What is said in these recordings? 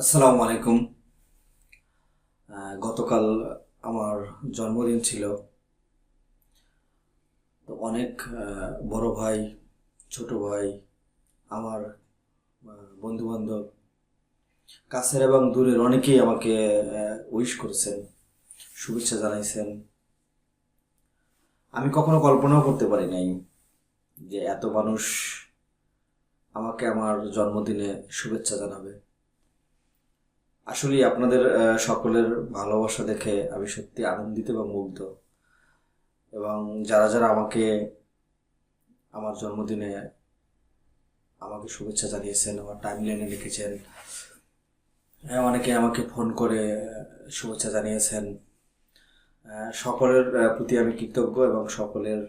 আসসালামু আলাইকুম। গতকাল আমার জন্মদিন ছিল। তো অনেক বড় ভাই, ছোট ভাই, আমার বন্ধু বান্ধব কাছের এবং দূরের অনেকেই আমাকে উইশ করেছেন, শুভেচ্ছা জানাইছেন। আমি কখনো কল্পনাও করতে পারি নাই যে এত মানুষ আমাকে আমার জন্মদিনে শুভেচ্ছা জানাবে। আসলে আপনাদের সকলের ভালোবাসা দেখে আমি সত্যি আনন্দিত এবং মুগ্ধ। এবং যারা যারা আমাকে আমার জন্মদিনে আমাকে শুভেচ্ছা জানিয়েছেন আমার টাইম লাইনে লিখেছেন হ্যাঁ, অনেকে আমাকে ফোন করে শুভেচ্ছা জানিয়েছেন সকলের প্রতি আমি কৃতজ্ঞ এবং সকলের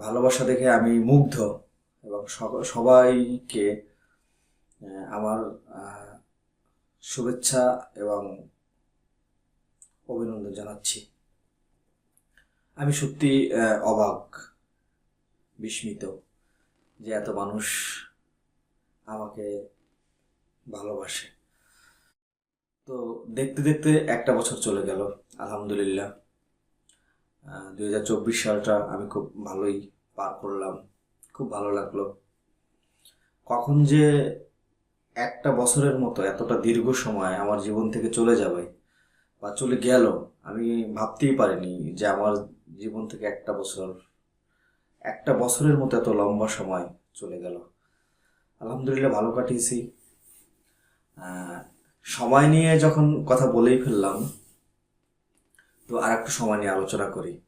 ভালোবাসা দেখে আমি মুগ্ধ। এবং সবাইকে আমার শুভেচ্ছা এবং অভিনন্দন জানাচ্ছি। আমি সত্যি অবাক, বিস্মিত যে এত মানুষ আমাকে ভালোবাসে। তো দেখতে দেখতে একটা বছর চলে গেল, আলহামদুলিল্লাহ। দুই হাজার চব্বিশ সালটা আমি খুব ভালোই পার করলাম, খুব ভালো লাগল। কখন যে একটা বছরের মতো এতটা দীর্ঘ সময় আমার জীবন থেকে চলে যাবে বা চলে গেল, আমি ভাবতেই পারিনি যে আমার জীবন থেকে একটা বছর, একটা বছরের মতো এত লম্বা সময় চলে গেল। আলহামদুলিল্লাহ ভালো কাটিয়েছি। সময় নিয়ে যখন কথা বলেই ফেললাম, তো আর একটু সময় নিয়ে আলোচনা করি।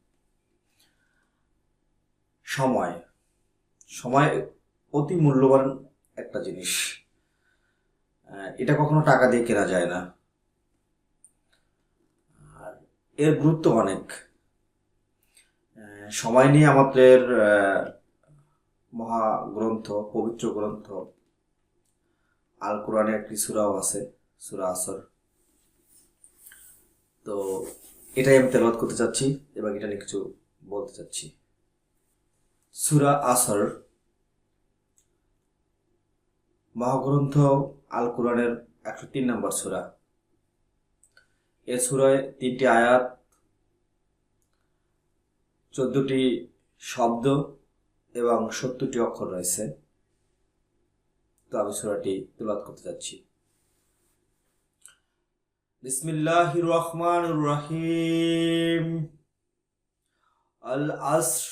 সময় সময় অতি মূল্যবান একটা জিনিস। এটা কখনো টাকা দিয়ে কেনা যায় না। আর এর গুরুত্ব অনেক। সময় নিয়ে আমাদের মহাগ্রন্থ, পবিত্র গ্রন্থ, আল কোরআনে একটি সুরাও আছে, সুরা আসর। তো এটাই আমি তেলাওয়াত করতে চাচ্ছি এবং এটা নিয়ে কিছু বলতে চাচ্ছি। সুরা আসর মহাগ্রন্থ আল কোরআনের একশো তিন নম্বর সুরা। এ সুরায় তিনটি আয়াত, চোদ্দটি শব্দ এবং সত্তরটি অক্ষর রয়েছে। তো আমি সুরাটি তুলাত করতে যাচ্ছি। বিসমিল্লাহ রহমান রহিম। আল আসর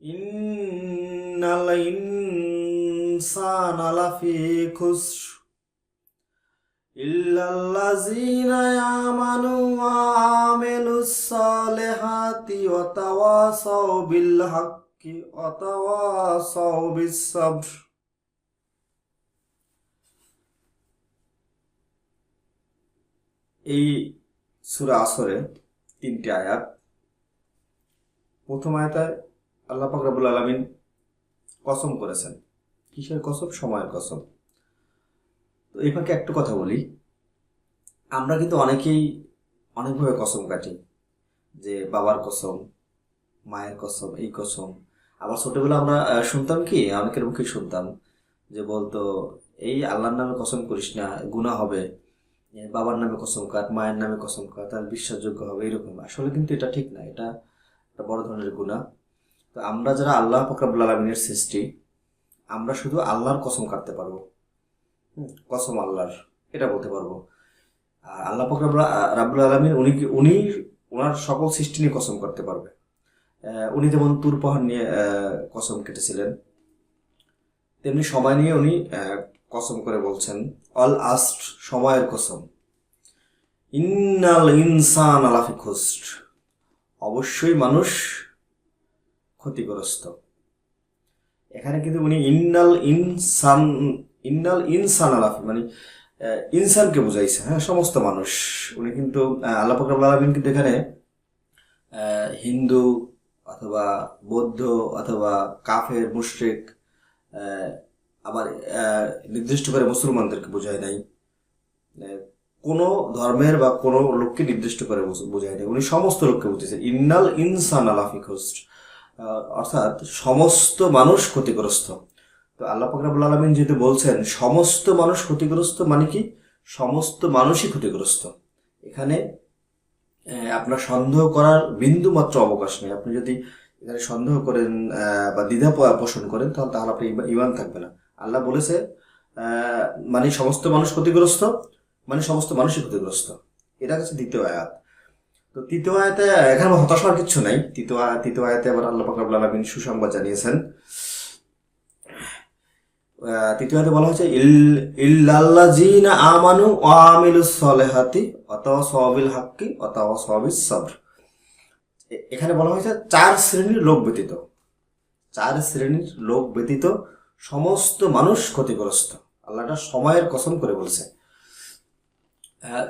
ইন্নাল ইনসানা ইয়ামানু ওয়া আমিলুস সালিহাতি ওয়া তাওয়াসাউ বিল হাক্কি ওয়া তাওয়াসাউ বিস সাবর এই সূরা আসরে তিনটি আয়াত। প্রথম আয়াতায় আল্লাহ পাক আলামিন কসম করেছেন। কিসের কসম? সময়ের কসম। তো এই ফাঁকে একটু কথা বলি। আমরা কিন্তু অনেকেই অনেকভাবে কসম কাটি, যে বাবার কসম, মায়ের কসম, এই কসম। আবার ছোটবেলা আমরা শুনতাম কি, অনেকের মুখে শুনতাম, যে বলতো, এই আল্লাহর নামে কসম করিস না, গুনাহ হবে। বাবার নামে কসম কাট, মায়ের নামে কসম কাট তার বিশ্বাসযোগ্য হবে। এরকম। আসলে কিন্তু এটা ঠিক না, এটা একটা বড় ধরনের গুনাহ। তো আমরা যারা আল্লাহ ফকরাবুল আলমিনের সৃষ্টি আমরা শুধু আল্লাহর কসম কাটতে পারব। কসম আল্লাহর, এটা বলতে পারব। আর আল্লাহ ফকরাবুল রাবুল আলমিন উনি উনি ওনার সকল সৃষ্টি নিয়ে কসম করতে পারবে। উনি যেমন তুর পাহাড় নিয়ে কসম কেটেছিলেন, তেমনি সময় নিয়ে উনি কসম করে বলছেন, অল আস্ট সময়ের কসম। ইন্নাল ইনসান আলাফি খুস্ট অবশ্যই মানুষ ক্ষতিগ্রস্ত। এখানে কিন্তু উনি ইন্নাল ইনসান ইন্নাল ইনসান আলাফি মানে ইনসানকে বুঝাইছে হ্যাঁ সমস্ত মানুষ। উনি কিন্তু আল্লাহ পাক রব্বুল আলামিন কিন্তু এখানে হিন্দু অথবা বৌদ্ধ অথবা কাফের, মুশরিক আবার নির্দিষ্ট করে মুসলমানদেরকে বোঝায় নাই। কোনো ধর্মের বা কোনো লোককে নির্দিষ্ট করে বোঝায় নাই। উনি সমস্ত লোককে বুঝেছেন ইন্নাল ইনসান আলাফি খুস্ট। অর্থাৎ সমস্ত মানুষ ক্ষতিগ্রস্ত। তো আল্লাহ পাকরাবুল আলমিন যেহেতু বলছেন, সমস্ত মানুষ ক্ষতিগ্রস্ত মানে কি? সমস্ত মানুষই ক্ষতিগ্রস্ত। এখানে আপনার সন্দেহ করার বিন্দু মাত্র অবকাশ নেই। আপনি যদি এখানে সন্দেহ করেন বা দ্বিধা পোষণ করেন, তাহলে তাহলে আপনি ইমান থাকবে না। আল্লাহ বলেছে মানে সমস্ত মানুষ ক্ষতিগ্রস্ত মানে সমস্ত মানুষই ক্ষতিগ্রস্ত। এটা হচ্ছে দ্বিতীয় আয়াত। তো তৃতীয় আয়াতে এখানে হতাশ হওয়ার কিছু নাই। তৃতীয় তৃতীয় আয়াতে আবার আল্লাহ পাকরাবুল আলমিন সুসংবাদ জানিয়েছেন। আহ, তৃতীয় আয়াতে বলা হয়েছে ইল ইল্লাল্লাযীনা আমানু আমিলুস সলিহাতি অথবা সওয়াবিল হাক্কি অথবা সওয়াবিস সবর। এখানে বলা হয়েছে চার শ্রেণির লোক ব্যতীত চার শ্রেণির লোক ব্যতীত সমস্ত মানুষ ক্ষতিগ্রস্ত। আল্লাহটা সময়ের কসম করে বলছে।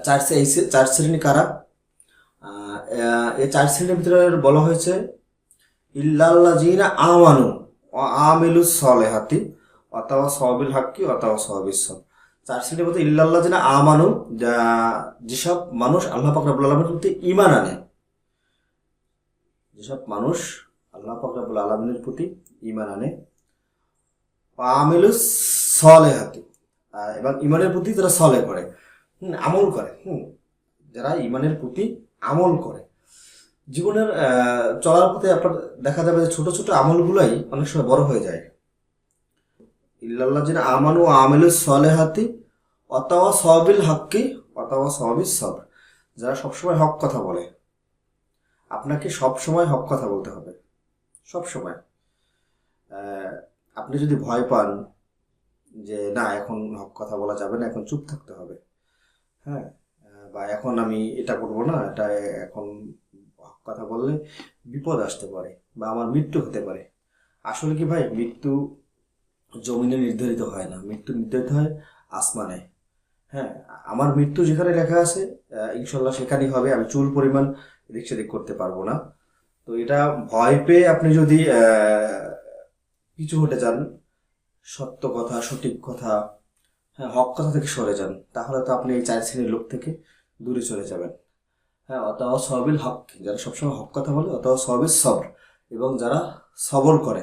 চার এই চার শ্রেণি কারা? এই চার শ্রেণির ভিতরে বলা হয়েছে, ইল্লাল্লাযীনা আমানু ওয়া আমিলুস সলিহাতি অথবা সহবিল হাক্কি অথবা সহবিল সব চার শ্রেণির মধ্যে ইল্লাল্লাহ যেন আমানু যেসব মানুষ আল্লাহ পাক রাব্বুল আলমের প্রতি ইমান আনে, যেসব মানুষ আল্লাহ পাক রাব্বুল আলমিনের প্রতি ইমান আনে আমিলুস সলেহাতি এবং ইমানের প্রতি তারা সলে করে আমল করে, হুম, যারা ইমানের প্রতি আমল করে। জীবনের চলার পথে আপনার দেখা যাবে যে ছোট ছোট আমলগুলাই অনেক সময় বড় হয়ে যায়। ইল্লাল্লাহ যেন আমানু আমেলু সলেহাতি অথবা সবিল হাক্কি অথবা সবিল সব যারা সবসময় হক কথা বলে, আপনাকে সবসময় হক কথা বলতে হবে। সবসময়। আপনি যদি ভয় পান যে না, এখন হক কথা বলা যাবে না, এখন চুপ থাকতে হবে। হ্যাঁ? বা এখন আমি এটা করব না, এটা এখন কথা বললে বিপদ আসতে পারে বা আমার মৃত্যু হতে পারে। আসলে কি ভাই, মৃত্যু জমিনে নির্ধারিত হয় না। মৃত্যু নির্ধারিত হয় আসমানে। হ্যাঁ আমার মৃত্যু যেখানে লেখা আছে ইনশাল্লাহ সেখানেই হবে। আমি চুল পরিমাণ এদিক সেদিক করতে পারব না। তো এটা ভয় পেয়ে আপনি যদি কিছু হতে চান সত্য কথা, সঠিক কথা হ্যাঁ হক কথা থেকে সরে যান, তাহলে তো আপনি এই চার শ্রেণির লোক থেকে দূরে চলে যাবেন। হ্যাঁ অথবা সবিল হক। যারা সবসময় হক কথা বলে অথবা সবিল সবর। এবং যারা সবর করে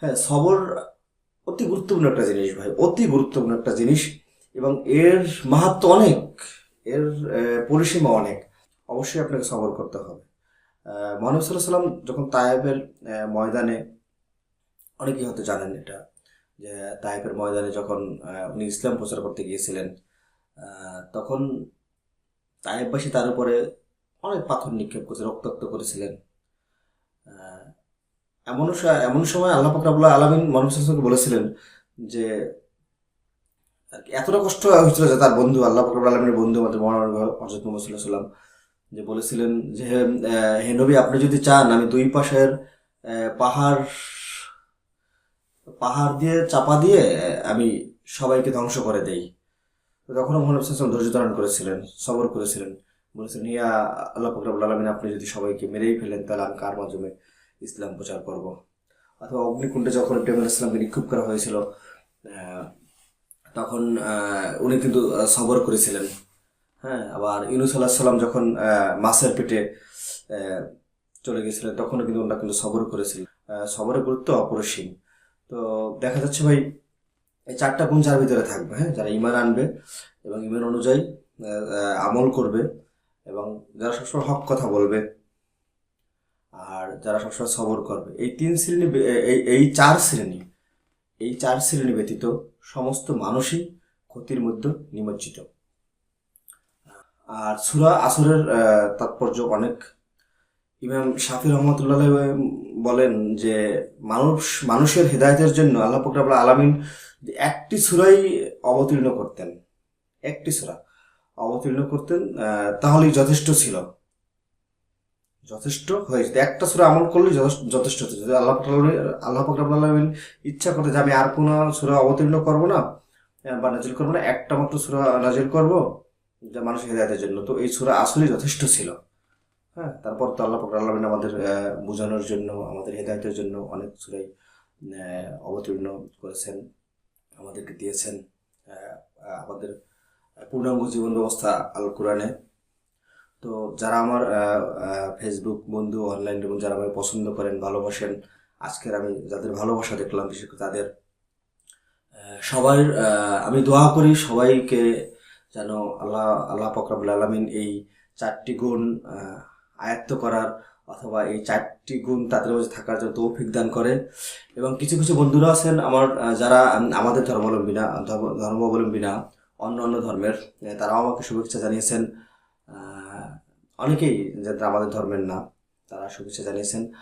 হ্যাঁ সবর অতি গুরুত্বপূর্ণ একটা জিনিস ভাই, অতি গুরুত্বপূর্ণ একটা জিনিস। এবং এর মাহাত্ম অনেক, এর পরিসীমা অনেক। অবশ্যই আপনাকে সবর করতে হবে। মহানব সাল্লাম যখন তায়েবের ময়দানে, অনেকেই হয়তো জানেন এটা, যে তায়েবের ময়দানে যখন উনি ইসলাম প্রচার করতে গিয়েছিলেন তখন তায়েববাসী তার উপরে অনেক পাথর নিক্ষেপ করেছে, রক্তাক্ত করেছিলেন। এমন এমন সময় আল্লাহ পাকরাবুল্লাহ আলমিন মহানবকে বলেছিলেন যে এতটা কষ্ট হয়েছিল যে তার বন্ধু, আল্লাহ পাকরাবুল আলমিনের বন্ধু আমাদের মহানবী হজরত যে বলেছিলেন যে, হে নবী, আপনি যদি চান আমি দুই পাশের পাহাড় পাহাড় দিয়ে চাপা দিয়ে আমি সবাইকে ধ্বংস করে দেই। তো তখনও মোহাম্মদ সাল্লাম ধৈর্য ধারণ করেছিলেন, সবর করেছিলেন। বলেছিলেন, ইয়া আল্লাহ ফকরাবুল আলমিন, আপনি যদি সবাইকে মেরেই ফেলেন, তাহলে আমি কার মাধ্যমে ইসলাম প্রচার করব? অথবা অগ্নিকুণ্ডে যখন ইব্রাহিম আলাইহিস সালামকে নিক্ষেপ করা হয়েছিল তখন উনি কিন্তু সবর করেছিলেন। হ্যাঁ আবার ইউনুস আল্লাহ সাল্লাম যখন মাছের পেটে চলে গেছিলেন, তখনও কিন্তু ওনারা কিন্তু সবর করেছিলেন। সবরের গুরুত্ব অপরিসীম। তো দেখা যাচ্ছে ভাই এই চারটা গুণ যার ভিতরে থাকবে হ্যাঁ? যারা ইমান আনবে এবং ইমান অনুযায়ী আমল করবে এবং যারা সবসময় হক কথা বলবে আর যারা সবসময় সবর করবে। এই তিন শ্রেণি এই চার শ্রেণি, এই চার শ্রেণি ব্যতীত সমস্ত মানুষই ক্ষতির মধ্যে নিমজ্জিত। আর সুরা আসরের তাৎপর্য অনেক। ইমাম শাফি রহমতুল্লাহ বলেন যে মানুষ, মানুষের হেদায়তের জন্য আল্লাহ ফকরাবুল আলমিন একটি সুরাই অবতীর্ণ করতেন। একটি সুরা অবতীর্ণ করতেন তাহলেই যথেষ্ট ছিল। যথেষ্ট হয়ে যেত একটা সুরা আমল করলেই যথেষ্ট- হতো যদি আল্লাহ আল্লাহ ফকরাবুল আলমিন ইচ্ছা করতে যে আমি আর কোনো সুরা অবতীর্ণ করব না বা নাজিল করব না, একটা মাত্র সুরা নাজিল করব, যা মানুষের হেদায়তের জন্য। তো এই সুরা আসলেই যথেষ্ট ছিল। হ্যাঁ তারপর তো আল্লাহ ফকর আলমিন আমাদের বোঝানোর জন্য আমাদের হেদায়তের জন্য অনেক সুরাই অবতীর্ণ করেছেন আমাদেরকে দিয়েছেন আমাদের পূর্ণাঙ্গ জীবন ব্যবস্থা আল কোরআনে। তো যারা আমার ফেসবুক বন্ধু অনলাইন এবং যারা আমাকে পছন্দ করেন ভালোবাসেন আজকের আমি যাদের ভালোবাসা দেখলাম বিশেষ করে তাদের আহ, আমি দোয়া করি সবাইকে যেন আল্লাহ আল্লাহ ফকরাবুল আলমিন এই চারটি গুণ আয়ত্ত করার অথবা এই চারটি গুণ তাদের মধ্যে থাকার জন্য তৌফিক দান করে। এবং কিছু কিছু বন্ধুরা আছেন আমার যারা আমাদের ধর্মাবলম্বী না ধর্ম- ধর্মাবলম্বী না অন্য অন্য ধর্মের তারাও আমাকে শুভেচ্ছা জানিয়েছেন। অনেকেই যারা আমাদের ধর্মের না তারা শুভেচ্ছা জানিয়েছেন।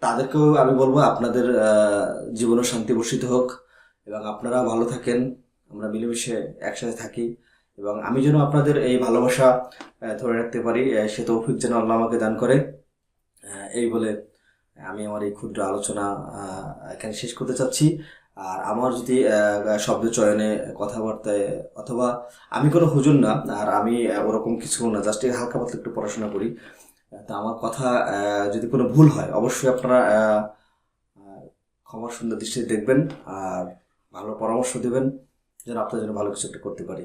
তাদেরকেও আমি বলব আপনাদের আহ, জীবনে শান্তি বর্ষিত হোক এবং আপনারা ভালো থাকেন। আমরা মিলেমিশে একসাথে থাকি। এবং আমি যেন আপনাদের এই ভালোবাসা ধরে রাখতে পারি সে তৌফিক যেন আল্লাহ আমাকে দান করে। এই বলে আমি আমার এই ক্ষুদ্র আলোচনা এখানে শেষ করতে চাচ্ছি। আর আমার যদি শব্দ চয়নে কথাবার্তায় অথবা আমি কোনো হুজুর না আর আমি ওরকম কিছু না জাস্ট হালকা পাতলা একটু পড়াশোনা করি তা আমার কথা যদি কোনো ভুল হয় অবশ্যই আপনারা আহ, আহ, ক্ষমা সুন্দর দৃষ্টিতে দেখবেন আর ভালো পরামর্শ দেবেন যেন আপনার জন্য ভালো কিছু একটা করতে পারি।